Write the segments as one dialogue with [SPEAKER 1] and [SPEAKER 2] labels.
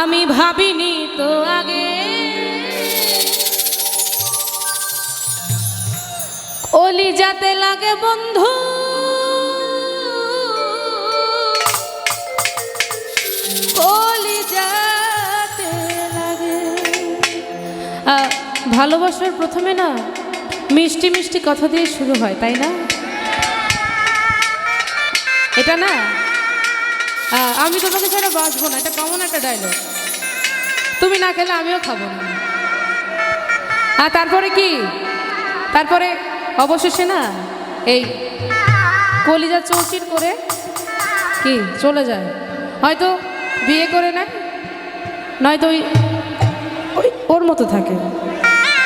[SPEAKER 1] আমি ভাবিনি তো আগে। অলি যাতে লাগে। বন্ধু ভালোবাসার প্রথমে না মিষ্টি মিষ্টি কথা দিয়ে শুরু হয়, তাই না? এটা না আমি তোমাকে ছাড়া বাঁচবো না, এটা কেমন একটা ডায়লগ তুমি না খেলে আমিও খাব না। আর তারপরে কি? তারপরে অবশেষে না, এই কলিজা চৌচির করে কি, চলে যায়। হয়তো বিয়ে করে নেয়, নয়তো ওই ওই ওর মতো থাকে।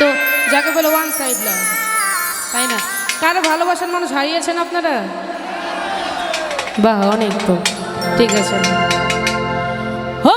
[SPEAKER 1] তো যাকে বলে ওয়ান সাইড লাভ তাই না? কারও ভালোবাসার মানুষ হারিয়েছেন আপনারা? বাহ, অনেক তো। ঠিক আছে। ও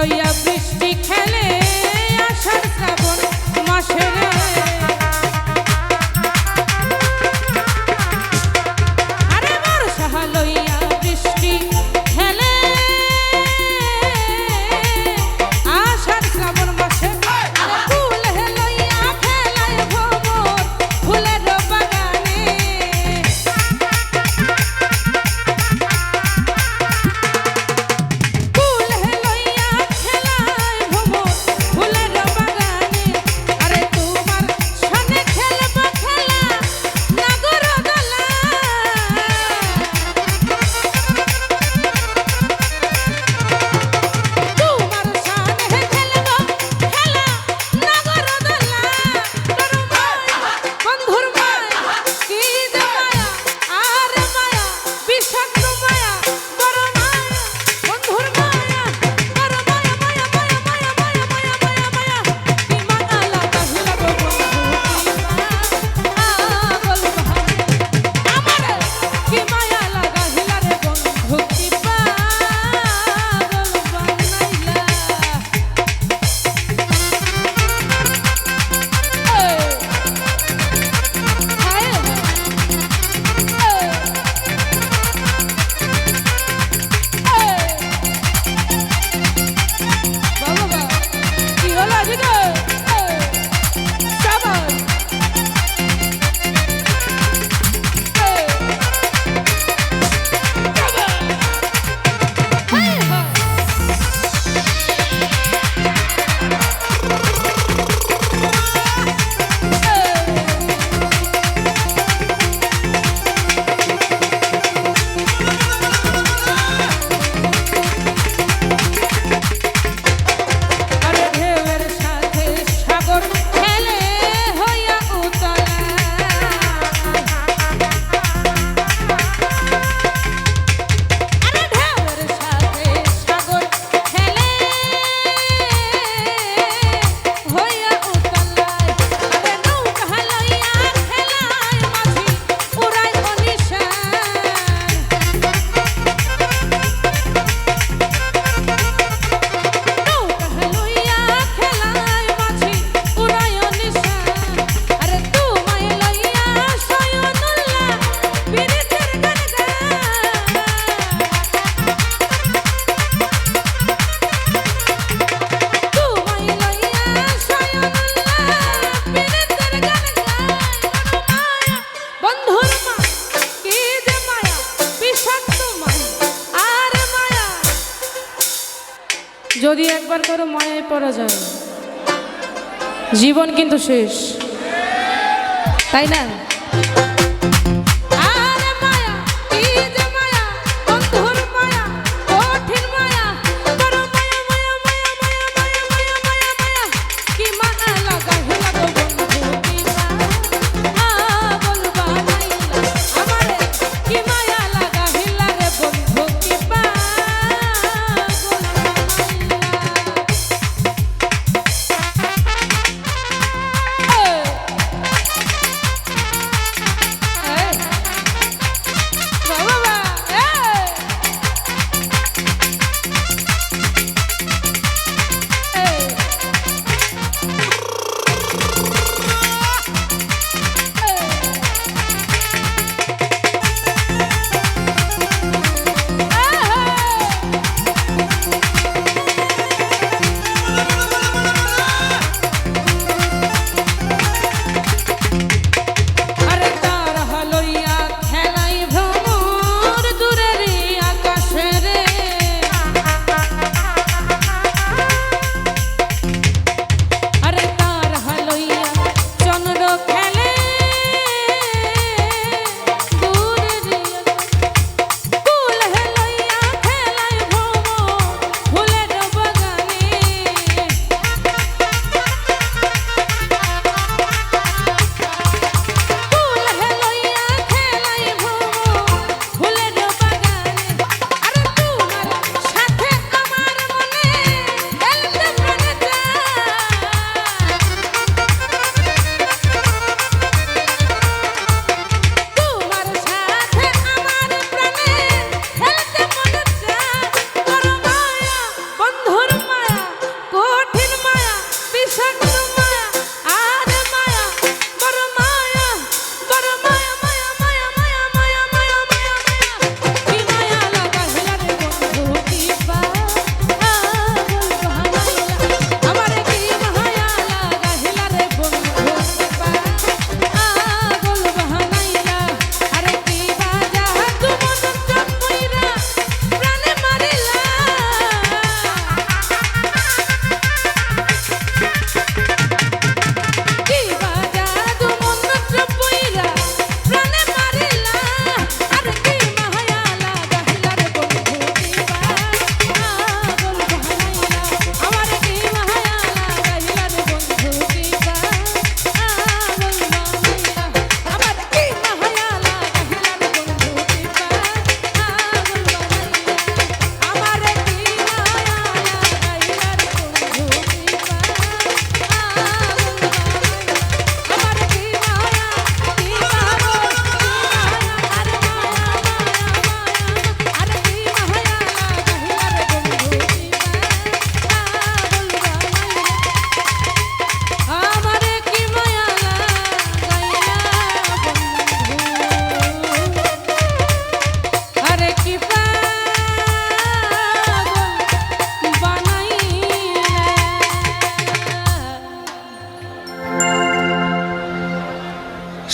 [SPEAKER 1] ঝড়ইয়া বৃষ্টি খেলে আষাঢ় শ্রাবণ মাসেরা যদি একবার করো মায়ের পরা যায় জীবন কিন্তু শেষ। তাই না?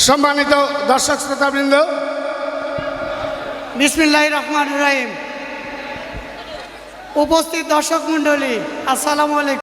[SPEAKER 2] সম্মানিত দর্শক শ্রোতাবৃন্দ।
[SPEAKER 3] বিসমিল্লাহ রহমান রাহিম। উপস্থিত দর্শক মন্ডলী আসসালামু আলাইকুম।